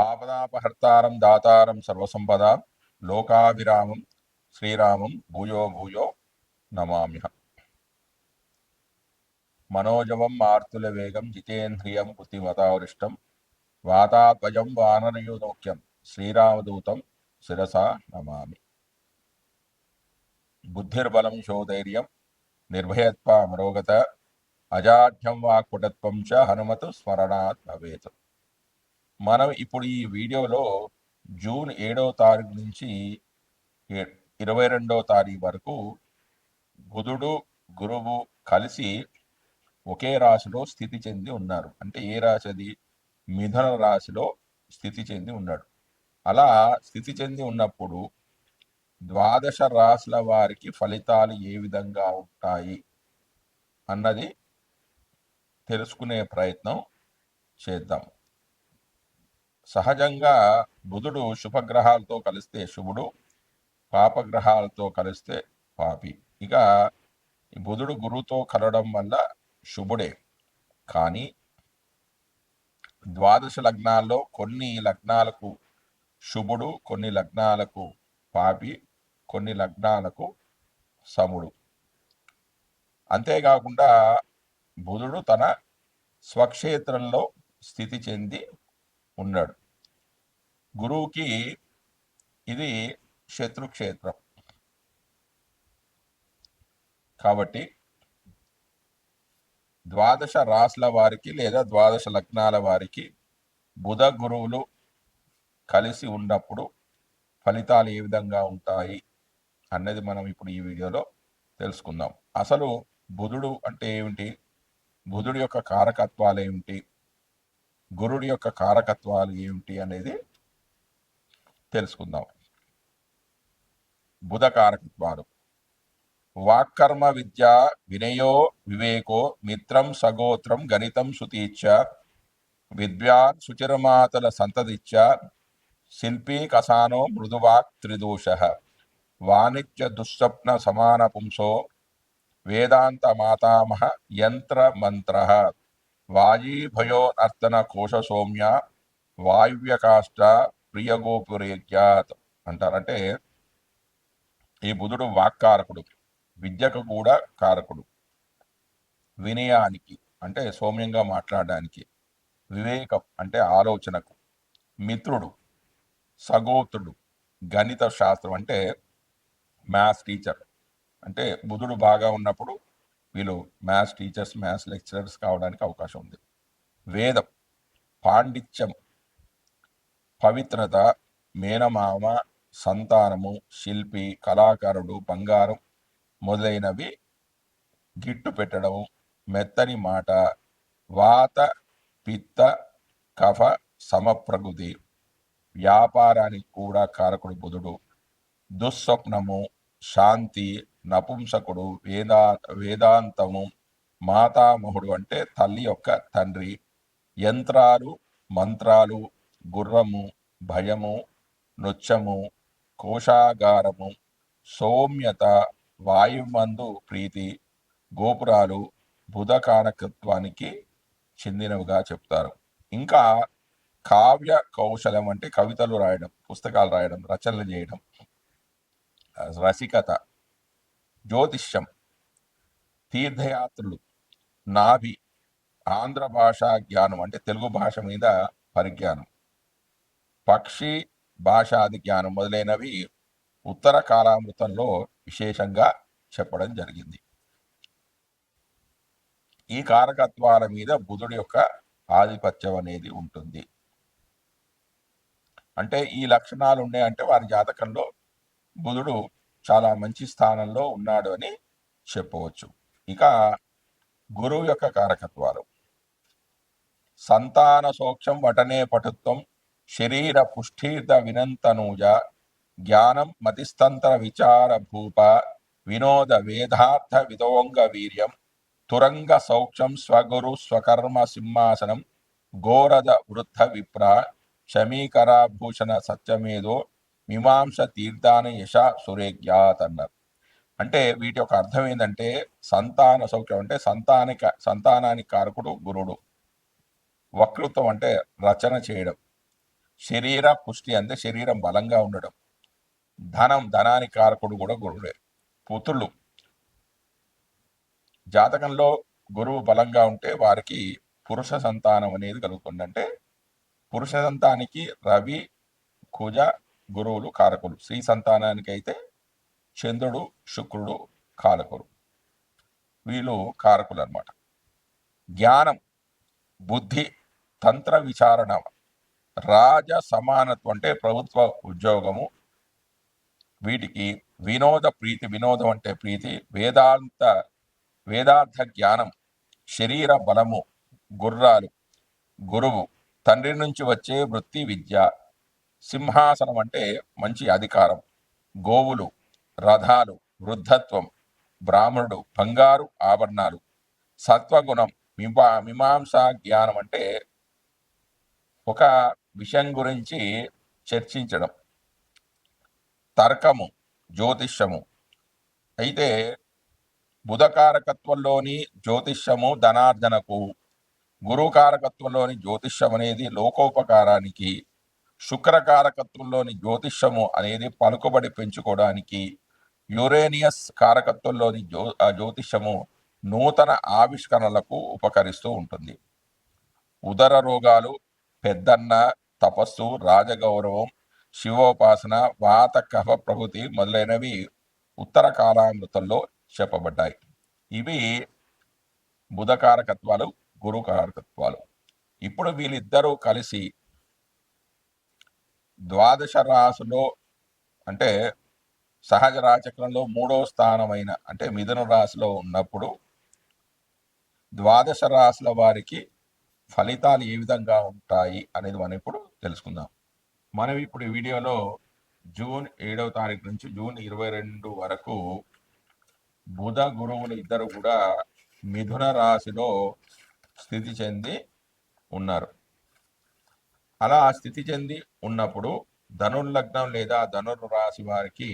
ఆపదాపహర్తారం దాతారం సర్వసంపద లోకాభిరామం శ్రీరామం భూయో భూయో నమామ్యహ. మనోజవం మార్తుల వేగం జితేంద్రియం బుద్ధిమతావృష్టం వాతాత్వజం వానరయునోక్యం శ్రీరామదూతం శిరసా నమామి. బుద్ధిర్బలం శోధైర్యం నిర్భయత్వ అమరోగత అజాఢ్యం వాక్పుటత్వం చ హనుమతు స్మరణాత్ భవేత్. మనం ఇప్పుడు ఈ వీడియోలో జూన్ ఏడవ తారీఖు నుంచి ఇరవై రెండవ తారీఖు వరకు బుధుడు గురువు కలిసి ఒకే రాశిలో స్థితి చెంది ఉన్నారు. అంటే ఏ రాశి అది మిథున రాశిలో స్థితి చెంది ఉన్నాడు. అలా స్థితి చెంది ఉన్నప్పుడు ద్వాదశ రాశుల వారికి ఫలితాలు ఏ విధంగా ఉంటాయి అన్నది తెలుసుకునే ప్రయత్నం చేద్దాం. సహజంగా బుధుడు శుభగ్రహాలతో కలిస్తే శుభుడు పాపగ్రహాలతో కలిస్తే పాపి. ఇక బుధుడు గురువుతో కలవడం వల్ల శుభుడే. కానీ ద్వాదశ లగ్నాల్లో కొన్ని లగ్నాలకు శుభుడు కొన్ని లగ్నాలకు పాపి కొన్ని లగ్నాలకు సముడు. అంతేకాకుండా బుధుడు తన స్వక్షేత్రంలో స్థితి చెంది ఉన్నాడు. గురువుకి ఇది శత్రుక్షేత్రం. కాబట్టి ద్వాదశ రాసుల వారికి లేదా ద్వాదశ లగ్నాల వారికి బుధ గురువులు కలిసి ఉన్నప్పుడు ఫలితాలు ఏ విధంగా ఉంటాయి అన్నది మనం ఇప్పుడు ఈ వీడియోలో తెలుసుకుందాం. అసలు బుధుడు అంటే ఏమిటి? బుధుడి యొక్క కారకత్వాలు ఏమిటి? గురుడి యొక్క కారకత్వాలు ఏమిటి అనేది తెలుసుకుందాం. బుధ కారకత్వాలు. వాక్కర్మ విద్య వినయో వివేకో మిత్రం సగోత్రం గణితం సుతీచ్చ విద్వాన్ సుచిరమాతల సంతతిచ్చ శిల్పీ కసానో మృదువాక్ త్రిదోష వాణిజ్య దుస్వప్న సమాన పుంసో వేదాంత మాతామహ యంత్ర మంత్ర వాయీభయోనర్తన కోశ సౌమ్య వాయువ్యకాష్ట ప్రియగోపురేఖ్యాత్ అంటారంటే ఈ బుధుడు వాక్కారకుడు విద్యకు కూడా కారకుడు. వినయానికి అంటే సౌమ్యంగా మాట్లాడడానికి వివేకం అంటే ఆలోచనకు. మిత్రుడు సగోత్రుడు గణిత శాస్త్రం అంటే మ్యాథ్స్ టీచర్. అంటే బుధుడు బాగా ఉన్నప్పుడు వీళ్ళు మ్యాథ్స్ టీచర్స్ మ్యాథ్స్ లెక్చరర్స్ కావడానికి అవకాశం ఉంది. వేదం పాండిత్యం పవిత్రత మేనమామ సంతానము శిల్పి కళాకారుడు బంగారం మొదలైనవి గిట్టు పెట్టడం మెత్తని మాట వాత పిత్త కఫ సమప్రకృతి వ్యాపారానికి కూడా కారకుడు బుధుడు. దుస్వప్నము శాంతి నపుంసకుడు వేదా వేదాంతము మాతామహుడు అంటే తల్లి యొక్క తండ్రి. యంత్రాలు మంత్రాలు గుర్రము భయము నృత్యము కోశాగారము సౌమ్యత వాయుమందు ప్రీతి గోపురాలు బుధకారకత్వానికి చెందినవిగా చెప్తారు. ఇంకా కావ్య కౌశలం అంటే కవితలు రాయడం పుస్తకాలు రాయడం రచనలు చేయడం రసికత జ్యోతిష్యం తీర్థయాత్రులు నాభి ఆంధ్ర భాషా జ్ఞానం అంటే తెలుగు భాష మీద పరిజ్ఞానం. పక్షి భాషాది జ్ఞానం మొదలైనవి ఉత్తర కాలామృతంలో విశేషంగా చెప్పడం జరిగింది. ఈ కారకత్వాల మీద బుధుడి యొక్క ఆధిపత్యం అనేది ఉంటుంది. అంటే ఈ లక్షణాలు ఉన్నాయంటే వారి జాతకంలో బుధుడు చాలా మంచి స్థానంలో ఉన్నాడు అని చెప్పవచ్చు. ఇక గురువు యొక్క కారకత్వాలు. సంతాన సోక్షం వటనే పటుత్వం శరీర పుష్ఠీర్థ వినంతనూజ జ్ఞానం మతిస్తంత్ర విచార భూప వినోద వేదార్థ విదోంగ వీర్యం తురంగ సౌక్షం స్వగురు స్వకర్మ సింహాసనం గోరద వృద్ధ విప్ర క్షమీకరాభూషణ సత్యమేదో మీమాంస తీర్థాన యశ సురేఖ్యాత్ అన్నారు అంటే వీటి యొక్క అర్థం ఏంటంటే సంతాన సౌఖ్యం అంటే సంతానిక సంతానానికి కారకుడు గురుడు. వక్తృత్వం అంటే రచన చేయడం. శరీర పుష్టి అంటే శరీరం బలంగా ఉండడం. ధనం ధనానికి కారకుడు కూడా గురుడే. పుత్రులు. జాతకంలో గురువు బలంగా ఉంటే వారికి పురుష సంతానం అనేది కలుగుతుంది. అంటే పురుష సంతానికి రవి కుజ గురువులు కారకులు. స్త్రీ సంతానానికి అయితే చంద్రుడు శుక్రుడు కారకులు. వీళ్ళు కారకులు అన్నమాట జ్ఞానం బుద్ధి తంత్ర విచారణ రాజ సమానత్వం అంటే ప్రభుత్వ ఉద్యోగము. వీటికి వినోద ప్రీతి వినోదం అంటే ప్రీతి వేదాంత వేదార్థ జ్ఞానం శరీర బలము గుర్రాలు గురువు తండ్రి నుంచి వచ్చే వృత్తి విద్య సింహాసనం అంటే మంచి అధికారం. గోవులు రథాలు వృద్ధత్వం బ్రాహ్మణుడు బంగారు ఆభరణాలు. సత్వగుణం మిమా మీమాంసా జ్ఞానం అంటే ఒక విషయం గురించి చర్చించడం. తర్కము జ్యోతిష్యము. అయితే బుధకారకత్వంలోని జ్యోతిష్యము ధనార్జనకు గురుకారకత్వంలోని జ్యోతిష్యం అనేది లోకోపకారానికి శుక్రకారకత్వంలోని జ్యోతిష్యము అనేది పలుకుబడి పెంచుకోవడానికి యురేనియస్ కారకత్వంలోని జ్యో జ్యోతిష్యము నూతన ఆవిష్కరణలకు ఉపకరిస్తూ ఉంటుంది. ఉదర రోగాలు పెద్దన్న తపస్సు రాజగౌరవం శివోపాసన వాత కఫ ప్రకృతి మొదలైనవి ఉత్తర కాలామృతంలో చెప్పబడ్డాయి. ఇవి బుధకారకత్వాలు గురుకారకత్వాలు. ఇప్పుడు వీళ్ళిద్దరూ కలిసి ద్వాదశ రాశిలో అంటే సహజ రాచక్రంలో మూడో స్థానమైన అంటే మిథున రాశిలో ఉన్నప్పుడు ద్వాదశ రాశుల వారికి ఫలితాలు ఏ విధంగా ఉంటాయి అనేది మనం ఇప్పుడు తెలుసుకుందాం. మనం ఇప్పుడు ఈ వీడియోలో జూన్ ఏడవ తారీఖు నుంచి జూన్ ఇరవై రెండు వరకు బుధ గురువులు ఇద్దరు కూడా మిథున రాశిలో స్థితి చెంది ఉన్నారు. అలా ఆ స్థితి చెంది ఉన్నప్పుడు ధనుర్లగ్నం లేదా ధనుర్రాశి వారికి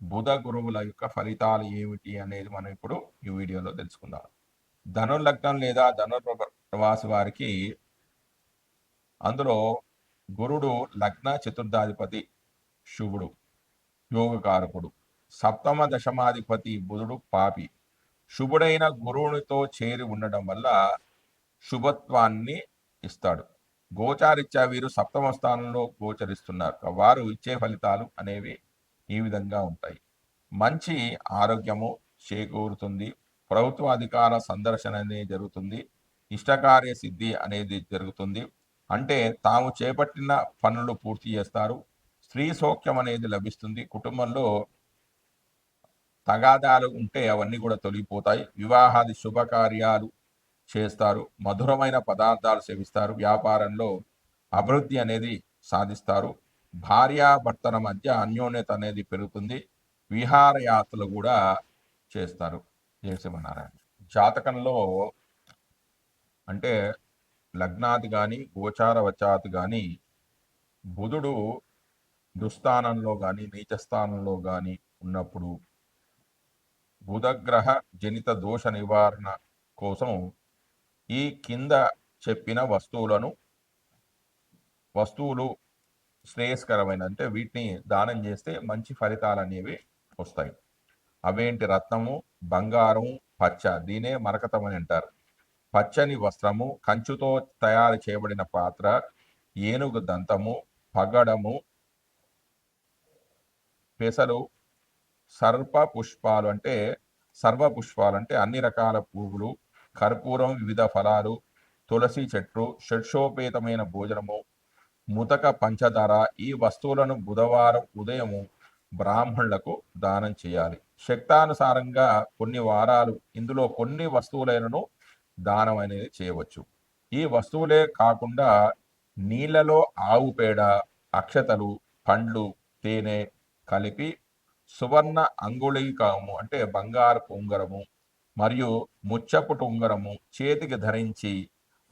బుధ గురువుల యొక్క ఫలితాలు ఏమిటి అనేది మనం ఇప్పుడు ఈ వీడియోలో తెలుసుకుందాం. ధనుర్లగ్నం లేదా ధనుర్వాసి వారికి అందులో గురుడు లగ్న చతుర్థాధిపతి శుభుడు యోగకారకుడు సప్తమ దశమాధిపతి బుధుడు పాపి. శుభుడైన గురువునితో చేరి ఉండడం వల్ల శుభత్వాన్ని ఇస్తాడు. గోచారిత్యా వీరు సప్తమ స్థానంలో గోచరిస్తున్నారు. వారు ఇచ్చే ఫలితాలు అనేవి ఈ విధంగా ఉంటాయి. మంచి ఆరోగ్యము చేకూరుతుంది. ప్రభుత్వ అధికార సందర్శన అనేది జరుగుతుంది. ఇష్టకార్య సిద్ధి అనేది జరుగుతుంది. అంటే తాము చేపట్టిన పనులు పూర్తి చేస్తారు. స్త్రీ సౌఖ్యం అనేది లభిస్తుంది. కుటుంబంలో తగాదాలు ఉంటే అవన్నీ కూడా తొలగిపోతాయి. వివాహాది శుభకార్యాలు చేస్తారు మధురమైన పదార్థాలు సేవిస్తారు వ్యాపారంలో అభివృద్ధి అనేది సాధిస్తారు. భార్యాభర్తల మధ్య అన్యోన్యత అనేది పెరుగుతుంది. విహారయాత్రలు కూడా చేస్తారు. జయసింహనారాయణ జాతకంలో అంటే లగ్నాది కానీ గోచార వచాత్ కానీ బుధుడు దుస్థానంలో కానీ నీచస్థానంలో కానీ ఉన్నప్పుడు బుధగ్రహ జనిత దోష నివారణ కోసం ఈ కింద చెప్పిన వస్తువులను వస్తువులు శ్రేయస్కరమైన అంటే వీటిని దానం చేస్తే మంచి ఫలితాలు అనేవి వస్తాయి. అవేంటి? రత్నము బంగారం పచ్చ. దీనే మరకతం అని అంటారు. పచ్చని వస్త్రము కంచుతో తయారు చేయబడిన పాత్ర ఏనుగు దంతము పగడము పెసలు సర్ప పుష్పాలు అంటే సర్వ పుష్పాలు అంటే అన్ని రకాల పువ్వులు కర్పూరం వివిధ ఫలాలు తులసి చెట్టు షడ్షోపేతమైన భోజనము ముతక పంచదార ఈ వస్తువులను బుధవారం ఉదయము బ్రాహ్మణులకు దానం చేయాలి. శక్తానుసారంగా కొన్ని వారాలు ఇందులో కొన్ని వస్తువులైనను దానం అనేది చేయవచ్చు. ఈ వస్తువులే కాకుండా నీళ్ళలో ఆవు పేడ అక్షతలు పండ్లు తేనె కలిపి సువర్ణ అంగుళీకము అంటే బంగారు పొంగరము మరియు ముచ్చపుటు ఉంగరము చేతికి ధరించి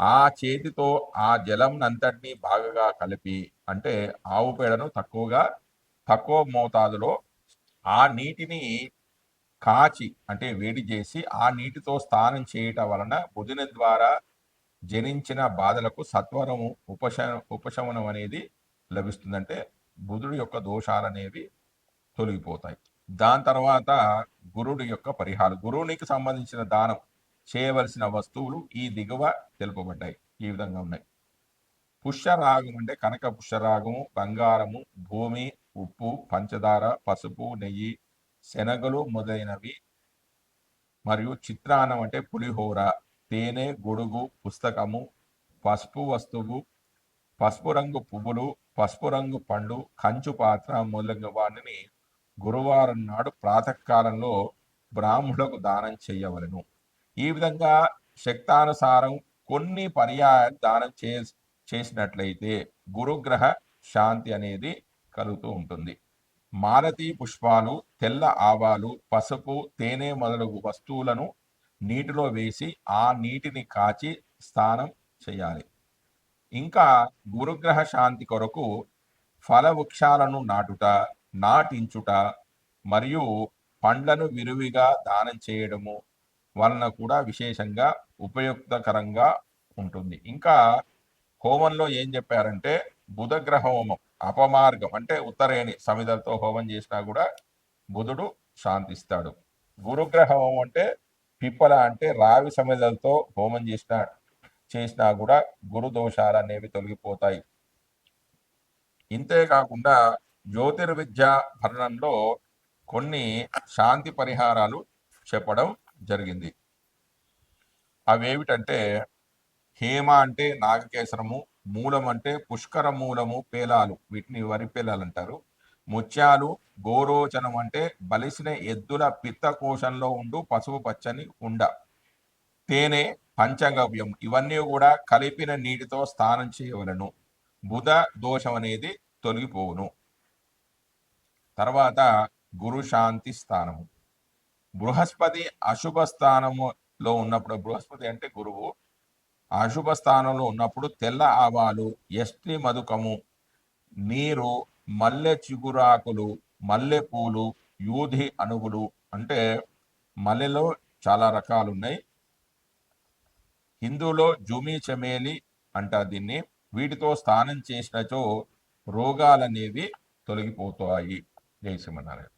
ఆ చేతితో ఆ జలంనంతటినీ బాగా కలిపి అంటే ఆవు పేడను తక్కువగా తక్కువ మోతాదులో ఆ నీటిని కాచి అంటే వేడి చేసి ఆ నీటితో స్నానం చేయటం వలన బుధుని ద్వారా జనించిన బాధలకు సత్వరము ఉపశ ఉపశమనం అనేది లభిస్తుందంటే బుధుడి యొక్క దోషాలు అనేవి తొలగిపోతాయి. దాని తర్వాత గురుడు యొక్క పరిహారం. గురువునికి సంబంధించిన దానం చేయవలసిన వస్తువులు ఈ దిగువ తెలుపబడ్డాయి. ఈ విధంగా ఉన్నాయి. పుష్యరాగం అంటే కనక పుష్యరాగము బంగారము భూమి ఉప్పు పంచదార పసుపు నెయ్యి శనగలు మొదలైనవి మరియు చిత్రాన్నం అంటే పులిహోర తేనె గొడుగు పుస్తకము పసుపు వస్తువు పసుపు రంగు పువ్వులు పసుపు రంగు పండు కంచు పాత్ర మొదలైన వాటిని గురువారం నాడు ప్రాతకాలంలో బ్రాహ్మణులకు దానం చేయవలను. ఈ విధంగా శక్తానుసారం కొన్ని పర్యాయాలు దానం చే చేసినట్లయితే గురుగ్రహ శాంతి అనేది కలుగుతూ ఉంటుంది. మాలతి పుష్పాలు తెల్ల ఆవాలు పసుపు తేనె మొదలగు వస్తువులను నీటిలో వేసి ఆ నీటిని కాచి స్నానం చేయాలి. ఇంకా గురుగ్రహ శాంతి కొరకు ఫల వృక్షాలను నాటుట నాటించుట మరియు పండ్లను విరివిగా దానం చేయడము వలన కూడా విశేషంగా ఉపయుక్తకరంగా ఉంటుంది. ఇంకా హోమంలో ఏం చెప్పారంటే బుధగ్రహ హోమం అపమార్గం అంటే ఉత్తరేణి సమిధలతో హోమం చేసినా కూడా బుధుడు శాంతిస్తాడు. గురుగ్రహ హోమం అంటే పిప్పల అంటే రావి సమిధలతో హోమం చేసిన చేసినా కూడా గురు దోషాలు అనేవి తొలగిపోతాయి. ఇంతే కాకుండా జ్యోతిర్విద్య భరణంలో కొన్ని శాంతి పరిహారాలు చెప్పడం జరిగింది. అవేమిటంటే హేమ అంటే నాగకేసరము మూలం అంటే పుష్కర మూలము పేలాలు వీటిని వరి పేలాలు అంటారు. ముత్యాలు గోరోచనం అంటే బలిసిన ఎద్దుల పిత్త కోశంలో ఉండు పసుపు పచ్చని ఉండ. తేనె పంచగవ్యం ఇవన్నీ కూడా కలిపిన నీటితో స్నానం చేయవలను. బుధ దోషం అనేది తొలగిపోవును. తర్వాత గురు శాంతి స్థానము. బృహస్పతి అశుభ స్థానములో ఉన్నప్పుడు బృహస్పతి అంటే గురువు అశుభ స్థానంలో ఉన్నప్పుడు తెల్ల ఆవాలు ఎస్టి మధుకము నీరు మల్లె చిగురాకులు మల్లె పూలు యూధి అణుగులు అంటే మల్లెలో చాలా రకాలు ఉన్నాయి హిందూలో జుమి చమేలి అంటారు దీన్ని. వీటితో స్నానం చేసినచో రోగాలనేవి తొలగిపోతాయి. यही से मना रहे